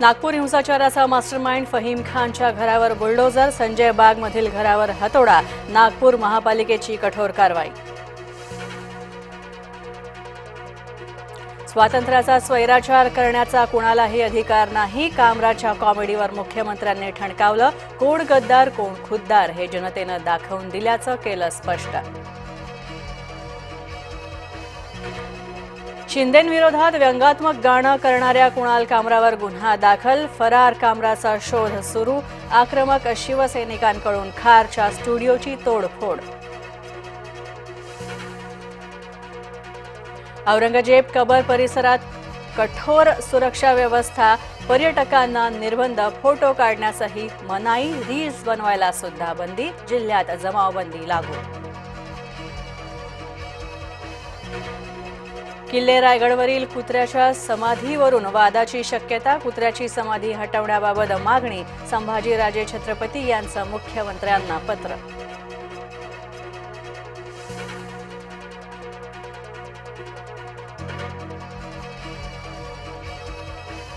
नागपूर हिंसाचाराचा मास्टरमाइंड फहीम खानच्या घरावर बुलडोझर संजय बागमधील घरावर हातोडा नागपूर महापालिकेची कठोर कारवाई. स्वातंत्र्याचा स्वैराचार करण्याचा कुणालाही अधिकार नाही कामराच्या कॉमेडीवर मुख्यमंत्र्यांनी ठणकावलं कोण गद्दार कोण खुद्दार हे जनतेनं दाखवून दिल्याचं केलं स्पष्ट. शिंदेंविरोधात व्यंगात्मक गाणं करणाऱ्या कुणाल कामरावर गुन्हा दाखल. फरार कामराचा शोध सुरू. आक्रमक शिवसैनिकांकडून खारच्या स्टुडिओची तोडफोड. औरंगजेब कबर परिसरात कठोर सुरक्षा व्यवस्था. पर्यटकांना निर्बंध फोटो काढण्यासही मनाई रील्स बनवायला सुद्धा बंदी. जिल्ह्यात जमावबंदी लागू. किल्ले रायगडवरील कुत्र्याच्या समाधीवरून वादाची शक्यता कुत्र्याची समाधी हटवण्याबाबत मागणी संभाजीराजे छत्रपती यांचं मुख्यमंत्र्यांना पत्र.